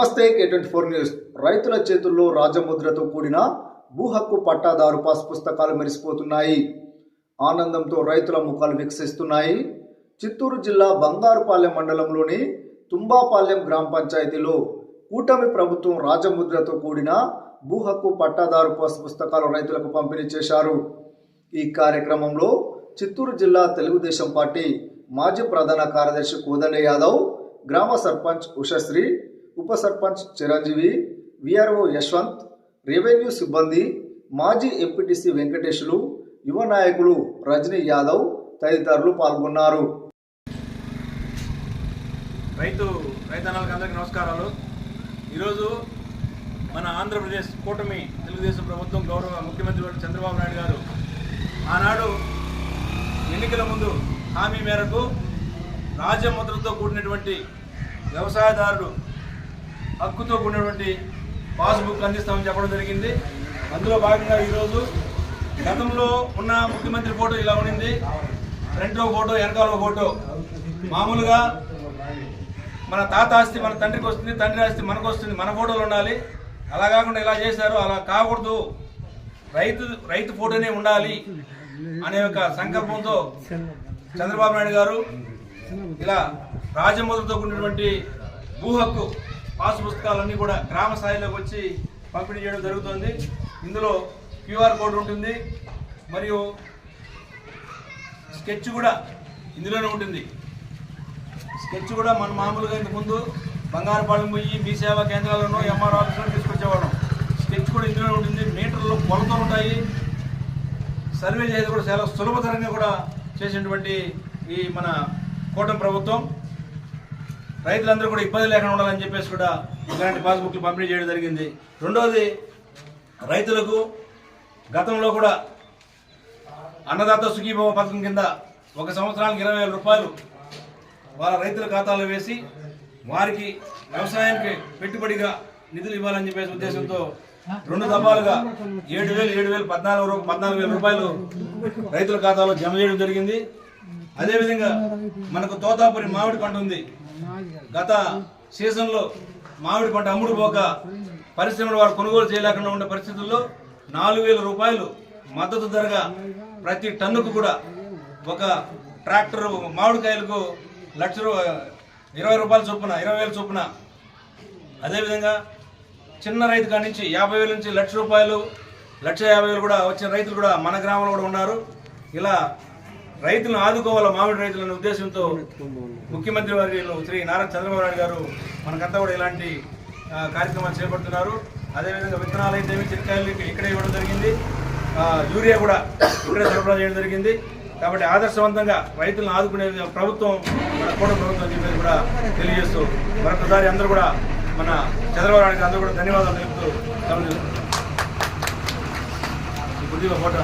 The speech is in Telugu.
నమస్తే కే ట్వంటీ ఫోర్ న్యూస్. రైతుల చేతుల్లో రాజముద్రతో కూడిన భూ హక్కు పట్టాదారు పాస్ పుస్తకాలు మెరిసిపోతున్నాయి. ఆనందంతో రైతుల ముఖాలు వికసిస్తున్నాయి. చిత్తూరు జిల్లా బంగారుపాలెం మండలంలోని తుంబాపాలెం గ్రామ పంచాయతీలో కూటమి ప్రభుత్వం రాజముద్రతో కూడిన భూ హక్కు పట్టాదారు పాస్ పుస్తకాలు రైతులకు పంపిణీ చేశారు. ఈ కార్యక్రమంలో చిత్తూరు జిల్లా తెలుగుదేశం పార్టీ మాజీ ప్రధాన కార్యదర్శి కోదండ యాదవ్ గ్రామ సర్పంచ్ ఉషశ్రీ ఉప సర్పంచ్ చిరంజీవి విఆర్ఓ యశ్వంత్ రెవెన్యూ సిబ్బంది మాజీ ఎంపీటీసీ వెంకటేశులు యువ నాయకులు రజనీ యాదవ్ తదితరులు పాల్గొన్నారు. రైతు రైతన్నలకు అందరికీ నమస్కారాలు. ఈరోజు మన ఆంధ్రప్రదేశ్ కూటమి తెలుగుదేశం ప్రభుత్వం గౌరవ ముఖ్యమంత్రి చంద్రబాబు నాయుడు గారు ఆనాడు ఎన్నికల ముందు హామీ మేరకు రాజ్యముద్రతో కూడినటువంటి వ్యవసాయదారుడు హక్కుతో కూడినటువంటి పాస్బుక్ అందిస్తామని చెప్పడం జరిగింది. అందులో భాగంగా ఈరోజు గతంలో ఉన్న ముఖ్యమంత్రి ఫోటో ఇలా ఉండింది. ఫ్రంట్లో ఫోటో వెనకాల ఫోటో. మామూలుగా మన తాత ఆస్తి మన తండ్రికి వస్తుంది తండ్రి ఆస్తి మనకు వస్తుంది మన ఫోటోలు ఉండాలి. అలా కాకుండా ఇలా చేశారు అలా కాకూడదు. రైతు రైతు ఫోటోనే ఉండాలి అనే ఒక సంకల్పంతో చంద్రబాబు నాయుడు గారు ఇలా రాజముద్రతో కూడినటువంటి భూ హక్కు పాస్ పుస్తకాలన్నీ కూడా గ్రామ స్థాయిలోకి వచ్చి పంపిణీ చేయడం జరుగుతుంది. ఇందులో క్యూఆర్ కోడ్ ఉంటుంది. మరియు స్కెచ్ కూడా ఇందులోనే ఉంటుంది. స్కెచ్ కూడా మన మామూలుగా ఇంతకుముందు ముందు పోయి మీ సేవా కేంద్రాలను ఎంఆర్ ఆఫీసులో తీసుకొచ్చేవాళ్ళం. స్కెచ్ కూడా ఇందులోనే ఉంటుంది. మీటర్లు కొలతలు ఉంటాయి. సర్వే చేసేది కూడా చాలా సులభతరంగా కూడా చేసినటువంటి ఈ మన కూటమి ప్రభుత్వం. రైతులందరూ కూడా ఇబ్బంది లేకుండా ఉండాలని చెప్పేసి కూడా ఇలాంటి పాస్బుక్లు పంపిణీ చేయడం జరిగింది. రెండవది రైతులకు గతంలో కూడా అన్నదాత సుఖీభవ పథకం కింద ఒక సంవత్సరానికి ఇరవై వేల రూపాయలు వాళ్ళ రైతుల ఖాతాలో వేసి వారికి వ్యవసాయానికి పెట్టుబడిగా నిధులు ఇవ్వాలని చెప్పేసి ఉద్దేశంతో రెండు దఫాలుగా ఏడు వేలు ఏడు వేలు పద్నాలుగు పద్నాలుగు వేల రూపాయలు రైతుల ఖాతాలో జమ చేయడం జరిగింది. అదేవిధంగా మనకు తోతాపురి మామిడి పంట ఉంది. గత సీజన్లో మామిడి పంట అమ్ముడు పోక పరిశ్రమలు వారు కొనుగోలు చేయలేకుండా ఉండే పరిస్థితుల్లో నాలుగు వేల రూపాయలు మద్దతు ధరగా ప్రతి టన్నుకు కూడా ఒక ట్రాక్టర్ మామిడికాయలకు లక్ష రూ ఇరవై రూపాయల చొప్పున ఇరవై వేల చొప్పున. అదేవిధంగా చిన్న రైతు కాడి నుంచి యాభై వేల నుంచి లక్ష రూపాయలు లక్ష యాభై వేలు కూడా వచ్చిన రైతులు కూడా మన గ్రామంలో కూడా ఉన్నారు. ఇలా రైతులను ఆదుకోవాల మామిడి రైతులనే ఉద్దేశంతో ముఖ్యమంత్రి వర్యులు శ్రీ నారా చంద్రబాబు నాయుడు గారు మనకంతా కూడా ఇలాంటి కార్యక్రమాలు చేపడుతున్నారు. అదేవిధంగా విత్తనాలు అయితే చిరకాయలు ఇక్కడే ఇవ్వడం జరిగింది. యూరియా కూడా ఇక్కడే సరఫరా చేయడం జరిగింది. కాబట్టి ఆదర్శవంతంగా రైతులను ఆదుకునే ప్రభుత్వం మన కూడా ప్రభుత్వం అని చెప్పేసి కూడా తెలియజేస్తూ మరొకసారి అందరూ కూడా మన చంద్రబాబు నాయుడు అందరూ కూడా ధన్యవాదాలు తెలుపుతూ కొద్దిగా ఫోటో